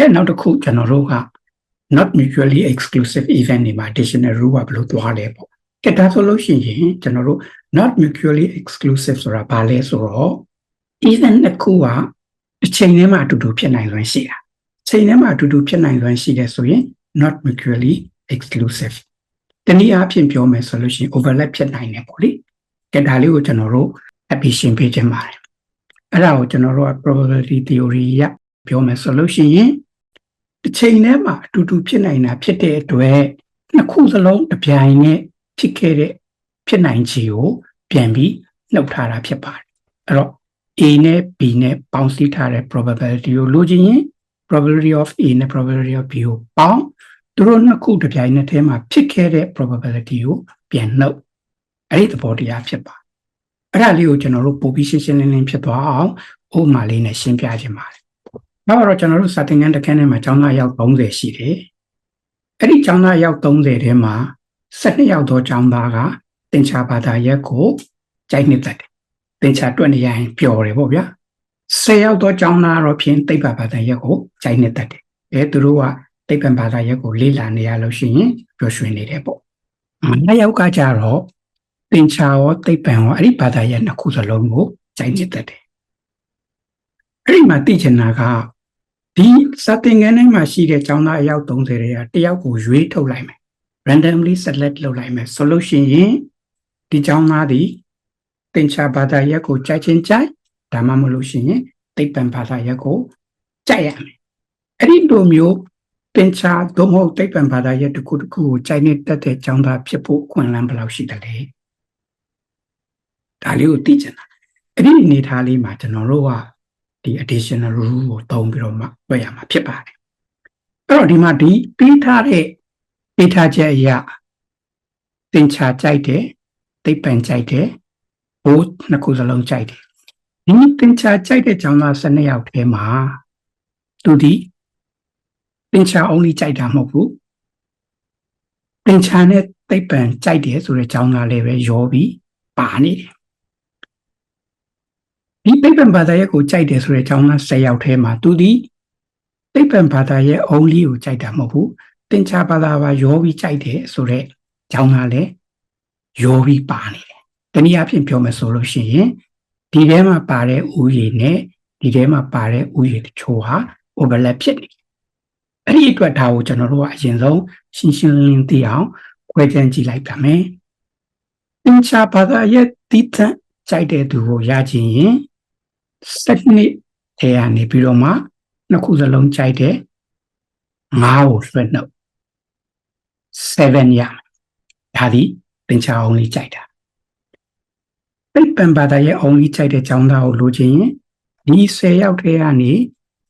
ကဲနောက်တစ်ခုကျွန်တော်တို့က not mutually exclusive event တွေမှာ additional rule ကဘယ်လိုသွားလဲပေါ့ကဲဒါဆိုလို့ရှိရင်ကျွန်တော်တို့ not mutually exclusive ဆိုတာဘာလဲဆိုတော့ event တစ်ခုကတစ်ချိန်ထဲမှာအတူတူဖြစ်နိုင်လွယ်ရှိတာချိန်ထဲမှာအတူတူဖြစ်နိုင်လွယ်ရှိတယ်ဆိုရင် not mutually exclusive တနည်းအားဖြင့်ပြောမယ်ဆိုလို့ရှိရင် overlap ဖြစ်နိုင်တယ်ပေါ့လေကဲဒါလေးကိုကျွန်တော်တို့အပြရှင်းပေးခြင်းပါတယ်အဲ့ဒါကိုကျွန်တော်တို့က probability theory ရပြောမယ်ဆိုလို့ရှိရင် တစ်ချိန်ထဲမှာအတူတူဖြစ်နိုင်တာဖြစ်တဲ့အတွက်နှစ်ခုစလုံးတစ်ပြိုင်နဲ့ဖြစ်ခဲ့တဲ့ဖြစ်နိုင်ခြေကိုပြန်ပြီးနှုတ်ထားတာဖြစ်ပါတယ်အဲ့တော့ A နဲ့ B နဲ့ပေါင်းစည်းထားတဲ့ probability ကိုလိုချင်ရင် probability of A နဲ့ probability of B ကိုပေါင်းသူတို့နှစ်ခုတစ်ပြိုင်နက်တည်းမှာဖြစ်ခဲ့တဲ့ probability ကိုပြန်နှုတ်အဲ့ဒီသဘောတရားဖြစ်ပါအဲ့ဒါလေးကိုကျွန်တော်တို့ပို့ပြီးရှင်းရှင်းလင်းလင်းဖြစ်သွားအောင်ဥပမာလေးနဲ့ရှင်းပြခြင်းပါတယ် နောက်တော့ကျွန်တော်တို့စာသင်ခန်းတစ်ခန်းထဲမှာကျောင်းသားရောက်30ရှိတယ်အဲ့ဒီကျောင်းသားရောက်30ထဲမှာ12ယောက်သောကျောင်းသားကသင်္ချာဘာသာရက်ကိုကြိုက်နှစ်သက်တယ်သင်္ချာတွက်နေရရင်ပျော်တယ်ပေါ့ဗျာ10ယောက်သောကျောင်းသားတော့ဖြင့်သိပ္ပံဘာသာရက်ကိုကြိုက်နှစ်သက်တယ်အဲသူတို့ကသိပ္ပံဘာသာရက်ကိုလေ့လာနေရလို့ရှိရင်ပျော်ရွှင်နေတယ်ပေါ့9ယောက်ကကြတော့သင်္ချာရောသိပ္ပံရောအဲ့ဒီဘာသာရက်နှစ်ခုစလုံးကိုကြိုက်နှစ်သက်တယ် အဲ့ဒီမှာသိချင်တာကဒီစတင်ငန်းထဲမှာရှိတဲ့ကျောင်းသားအယောက်30တွေကတယောက်ကိုရွေးထုတ်လိုက်မယ် randomly select လုပ်လိုက်မယ်ဆိုလို့ရှိရင်ဒီကျောင်းသားဒီသင်္ချာဘာသာရက်ကိုကြိုက်ချင်းကြိုက်ဒါမှမဟုတ်လို့ရှိရင်သိပ္ပံဘာသာရက်ကိုကြိုက်ရမယ်အဲ့ဒီလိုမျိုးသင်္ချာသို့မဟုတ်သိပ္ပံဘာသာရက်တစ်ခုတစ်ခုကိုကြိုက်နေတတ်တဲ့ကျောင်းသားဖြစ်ဖို့အခွင့်အလမ်းဘယ်လောက်ရှိတယ်လဲဒါလေးကိုသိချင်တာအဲ့ဒီအနေထားလေးမှာကျွန်တော်တို့က ဒီ additional rule ကိုသုံးပြီးတော့မှတွေ့ရမှာဖြစ်ပါတယ်အဲ့တော့ဒီမှာဒီပေးထားတဲ့ပေးထားချက်အရသင်္ချာကြိုက်တယ်သိပ္ပံကြိုက်တယ်ဘိုးနှစ်ခုစလုံးကြိုက်တယ်ဒီသင်္ချာကြိုက်တဲ့ကျောင်းသား12ယောက်ထဲမှာသူဒီသင်္ချာ only ကြိုက်တာမဟုတ်ဘူးသင်္ချာနဲ့သိပ္ပံကြိုက်တယ်ဆိုတဲ့ကျောင်းသားလည်းပဲရောပြီးပါနေတယ် ဒီသိပ္ပံဘာသာရဲ့ကိုကြိုက်တယ်ဆိုတဲ့ကျောင်းသား10ယောက်ထဲမှာသူဒီသိပ္ပံဘာသာရဲ့ only ကိုကြိုက်တာမဟုတ်ဘူးသင်္ချာဘာသာပါရောပြီးကြိုက်တယ်ဆိုတော့ကျောင်းသားလည်းရောပြီးပါနေတယ်။တနည်းအားဖြင့်ပြောမယ်ဆိုလို့ရှိရင်ဒီထဲမှာပါတဲ့ဥယျာဉ်နဲ့ဒီထဲမှာပါတဲ့ဥယျာဉ်တချို့ဟာ overlap ဖြစ်နေတယ်။အဲ့ဒီအတွက်ဒါကိုကျွန်တော်တို့ကအရင်ဆုံးရှင်းရှင်းလင်းလင်းသိအောင်ခွဲခြမ်းကြည့်လိုက်ပါမယ်။သင်္ချာဘာသာရဲ့တိတန့်ကြိုက်တဲ့သူကိုရခြင်းရင် စက်နှစ်ထဲကနေပြီးတော့မှနှစ်ခုစလုံးကြိုက်တဲ့ငါးကိုလွှဲနှုတ်7ရဒါဒီသင်္ချာအောင်လေးကြိုက်တာပိတ်ပံဘာသာရဲ့အောင်လေးကြိုက်တဲ့ចောင်းသားကိုလိုချင်ရင်ဒီ10ယောက်ထဲကနေ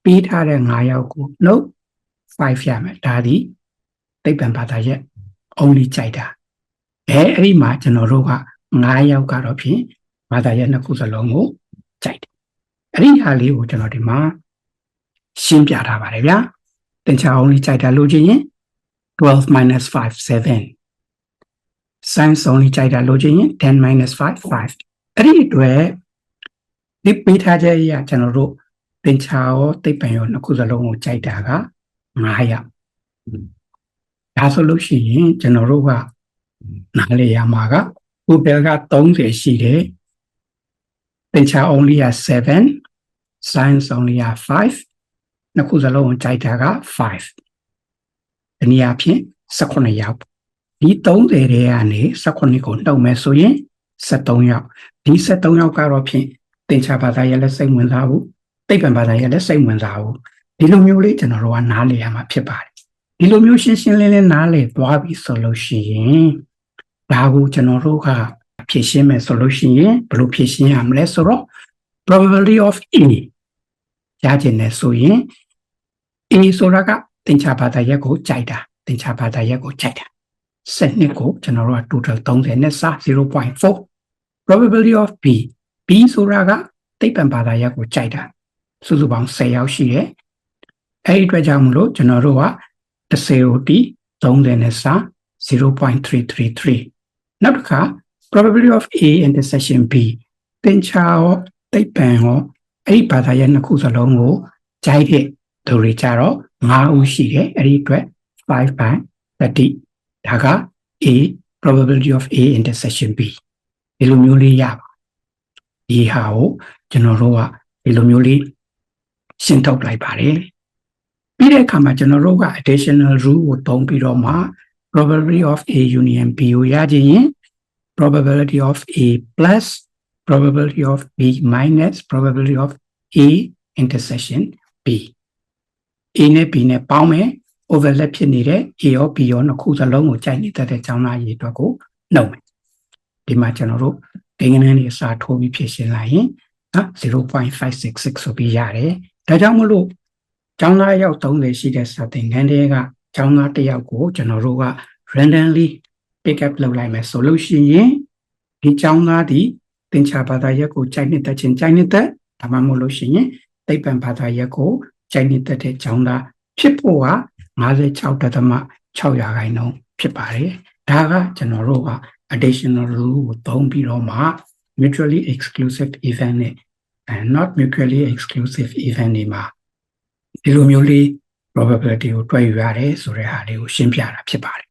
ပေးထားတဲ့9ယောက်ကိုနှုတ်5ရမယ်ဒါဒီပိတ်ပံဘာသာရဲ့အောင်လေးကြိုက်တာအဲအဲ့ဒီမှာကျွန်တော်တို့က9ယောက်ကတော့ဖြင့်ဘာသာရဲ့နှစ်ခုစလုံးကိုကြိုက်တယ် အဲ့ဒီဟာလေးကိုကျွန်တော်ဒီမှာရှင်းပြထားပါတယ်ဗျာသင်္ချာအောင်လေးကြိုက်တာလိုချင်ရင်12 minus 5 7 science only ကြိုက်တာလိုချင်ရင်10 minus 5 5အဲ့ဒီအတွက်ဒီပေးထားချက်ရကျွန်တော်တို့သင်္ချာရောသိပ္ပံရောနှစ်ခုစလုံးကိုကြိုက်တာက9ရောက်ဒါဆိုလို့ရှိရင်ကျွန်တော်တို့ကနားလေရမှာက Google က30ရှိတယ် သင်္ချာ only က7 science only က5နှစ်ခုစလုံးကိုကြိုက်တာက5ဒီနည်းအားဖြင့်18ရောက်ဒီ30ထဲကနေ18ကိုနှုတ်မယ်ဆိုရင်73ရောက်ဒီ73ရောက်ကတော့ဖြင့်သင်္ချာဘာသာရဲ့လက်စိတ်ဝင်စားဘူးသိပ္ပံဘာသာရဲ့လက်စိတ်ဝင်စားဘူးဒီလိုမျိုးလေးကျွန်တော်တို့ကနားလည်ရမှာဖြစ်ပါတယ်ဒီလိုမျိုးရှင်းရှင်းလင်းလင်းနားလည်သွားပြီဆိုလို့ရှိရင်ဒါကိုကျွန်တော်တို့က ဖြည့်ရှင်းမယ်ဆိုလို့ရှိရင်ဘယ်လိုဖြည့်ရှင်းရမလဲဆိုတော့ probability of a ရကျင်တယ်ဆိုရင် a ဆိုတာကသင်္ချာဘာသာရက်ကိုကြိုက်တာသင်္ချာဘာသာရက်ကိုကြိုက်တာစနစ်ကိုကျွန်တော်တို့က total 30နဲ့စ0.4 probability of b b ဆိုတာကသိပ္ပံဘာသာရပ်ကိုကြိုက်တာစုစုပေါင်း10ယောက်ရှိတယ်အဲ့ဒီအတွက်ကြောင့်မလို့ကျွန်တော်တို့က10ကိုတီ30နဲ့စ0.333နောက်တစ်ခါ probability of a intersection b သင်္ချာရောသိပ္ပံရောအဲ့ဒီဘာသာရပ်နှစ်ခုစလုံးကိုကြိုက်တဲ့သူတွေကြတော့9ဦးရှိတယ်အဲ့ဒီအတွက်5 by 30ဒါက A probability of A intersection B ဒီလိုမျိုးလေးရပါဒီဟာကိုကျွန်တော်တို့ကဒီလိုမျိုးလေးရှင်းထုတ်လိုက်ပါတယ်ပြီးတဲ့အခါမှာကျွန်တော်တို့က additional rule ကိုသုံးပြီးတော့မှ probability of A union B ကိုရခြင်းရင် probability of A plus probability of B minus probability of A intersection B A နဲ့ B နဲ့ပေါင်းမယ် overlap ဖြစ်နေတဲ့ A ရော B ရောနှစ်ခုစလုံးကိုကြိုက်နေတတ်တဲ့ကျောင်းသားရေအတွက်ကိုနှုတ်မယ်ဒီမှာကျွန်တော်တို့ဒိန်းကနန်းတွေအစားထိုးပြီးဖြစ်ရှင်းလိုက်ရင်နော်0.566ဆိုပြီးရတယ်ဒါကြောင့်မလို့ကျောင်းသားရောက်30ရှိတဲ့စာသင်ခန်းတွေကကျောင်းသားတစ်ယောက်ကိုကျွန်တော်တို့က randomly pick up လုပ်လိုက်မယ်ဆိုလို့ရှိရင်ဒီကျောင်းသားဒီသင်္ချာဘာသာရပ်ကိုကြိုက်နေတဲ့ချင်းကြိုက်နေတဲ့ဒါမှမဟုတ်လို့ရှိရင်သိပ္ပံဘာသာရပ်ကိုကြိုက်နေတဲ့ကျောင်းသားဖြစ်ဖို့က56.6ရာခိုင်နှုန်းဖြစ်ပါတယ်ဒါကကျွန်တော်တို့က additional rule ကိုသုံးပြီးတော့မှ mutually exclusive event နဲ့ and not mutually exclusive event တွေမှာဒီလိုမျိုးလေး probability ကိုတွက်ယူရတယ်ဆိုတဲ့ဟာလေးကိုရှင်းပြတာဖြစ်ပါတယ်